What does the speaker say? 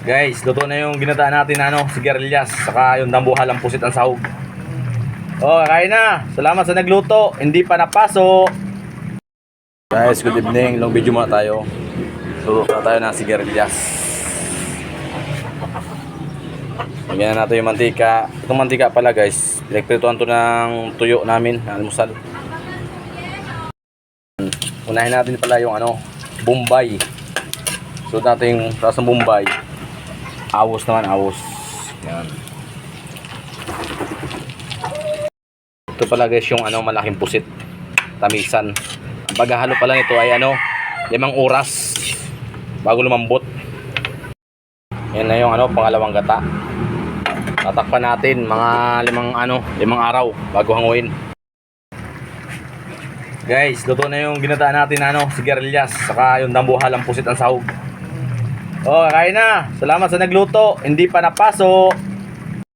Guys, luto na yung ginataan natin ano, sigarilyas, saka yung dambuhalang pusit ang sahog. Oh, kain na. Salamat sa nagluto. Hindi pa napaso. Guys, good evening. Long video muna tayo. Luto na tayo ng sigarilyas. Lagyan na natin yung mantika. Itong mantika pala guys, pinagprituan to ng tuyo namin, na almusal. Unahin natin pala yung ano, Bombay. Suot natin yung taas ng Bombay. Awos naman, awos. Yan. Ito pala guys yung ano, malaking pusit. Tamisan. Ang paghahalo pala nito ay ano, limang oras bago lumambot. Yan na yung ano, pangalawang gata. Tatakpan natin mga limang ano, limang araw bago hanguin. Guys, luto na yung ginataan natin ano, sigarilyas, saka yung dambuhalang pusit ang sahog. Oh, kain na. Salamat sa nagluto. Hindi pa napaso.